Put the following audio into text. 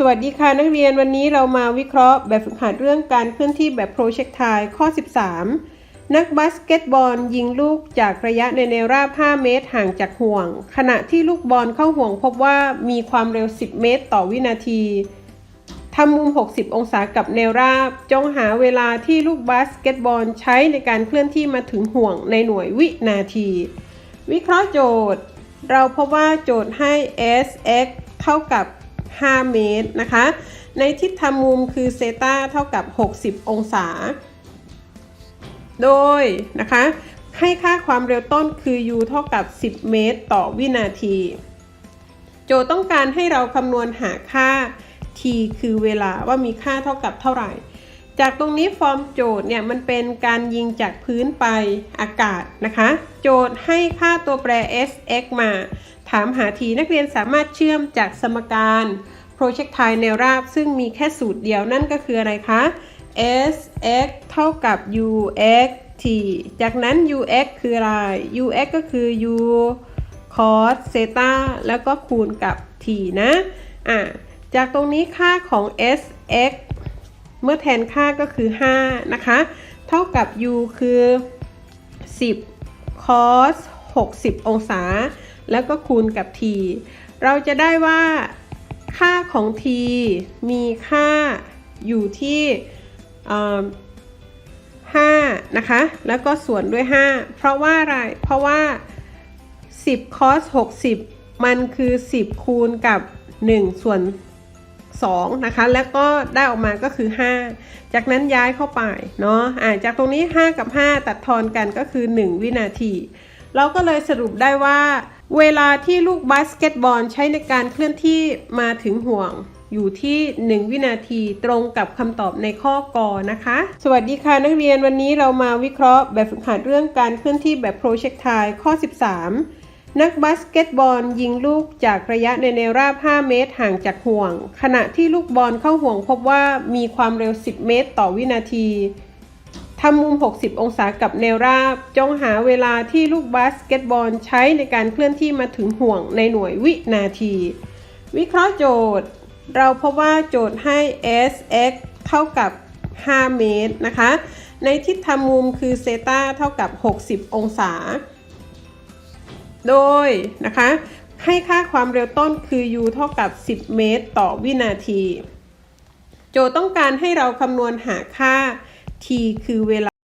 สวัสดีค่ะนักเรียนวันนี้เรามาวิเคราะห์แบบฝึกหัดเรื่องการเคลื่อนที่แบบโปรเจกต์ไทข้อ 13 นักบาสเกตบอลยิงลูกจากระยะในแนวราบ 5 เมตรห่างจากห่วง ขณะที่ลูกบอลเข้าห่วงพบว่ามีความเร็ว 10 เมตร ต่อวินาทีทำมุม 60 องศากับแนวราบ จงหาเวลาที่ลูกบาสเกตบอลใช้ในการเคลื่อนที่มาถึงห่วงในหน่วยวินาที วิเคราะห์โจทย์ เราพบว่าโจทย์ให้ sx เท่ากับ 5 เมตรนะคะ ในทิศทางมุมคือเซตาเท่ากับ 60 องศา โดยนะคะให้ค่าความเร็วต้นคือ u เท่ากับ 10 เมตร ต่อวินาที โจต้องการให้เราคำนวณหาค่า t คือเวลาว่ามีค่าเท่ากับเท่าไหร่ จากตรงนี้ฟอร์มโจทย์เนี่ยมันเป็นการยิงจากพื้นไปอากาศนะคะ โจทย์ให้ค่าตัวแปร sx มา ถามหา t นักเรียนสามารถเชื่อมจากสมการ projectile แนวราบ ซึ่งมีแค่สูตรเดียวนั่นก็คืออะไรคะ sx เท่ากับ ux t จากนั้น ux คืออะไร ux ก็คือ u cos เซตาแล้วก็คูณกับ t นะอะจากตรงนี้ค่าของ sx เมื่อแทนค่าก็คือ 5 นะคะ เท่ากับ u คือ 10 cos 60 องศา แล้วก็คูณกับ t เราจะได้ว่าค่าของ t มีค่าอยู่ที่5นะคะ แล้วก็ส่วนด้วย 5 เพราะว่าอะไร เพราะว่า 10 cos 60 มันคือ 10 คูณกับ 1 ส่วน 2นะคะแล้วก็ได้ออกมาก็คือ 5 จากนั้นย้ายเข้าไปเนาะจากตรงนี้ 5 กับ 5 ตัดทอนกันก็คือ 1 วินาที เราก็เลยสรุปได้ว่า เวลาที่ลูกบาสเกตบอลใช้ในการเคลื่อนที่มาถึงห่วงอยู่ที่ 1 วินาทีตรงกับคำตอบในข้อกอนะคะ สวัสดีค่ะนักเรียนวันนี้เรามาวิเคราะห์แบบฝึกหัดเรื่องการเคลื่อนที่แบบโปรเจกต์ไทข้อ 13 นักบาสเกตบอลยิงลูกจากระยะในแนวราบ 5 เมตรห่างจากห่วง ขณะที่ลูกบอลเข้าห่วงพบว่ามีความเร็ว 10 เมตรต่อวินาทีทำมุม 60 องศากับแนวราบ จงหาเวลาที่ลูกบาสเกตบอลใช้ในการเคลื่อนที่มาถึงห่วงในหน่วยวินาที วิเคราะห์โจทย์ เราพบว่าโจทย์ให้ sx เท่ากับ 5 เมตรนะคะ ในทิศทางมุมคือเซตาเท่ากับ 60 องศา โดยนะคะให้ค่าความเร็วต้นคือ u เท่ากับ 10 เมตร ต่อวินาที โจทย์ต้องการให้เราคำนวณหาค่า t คือเวลา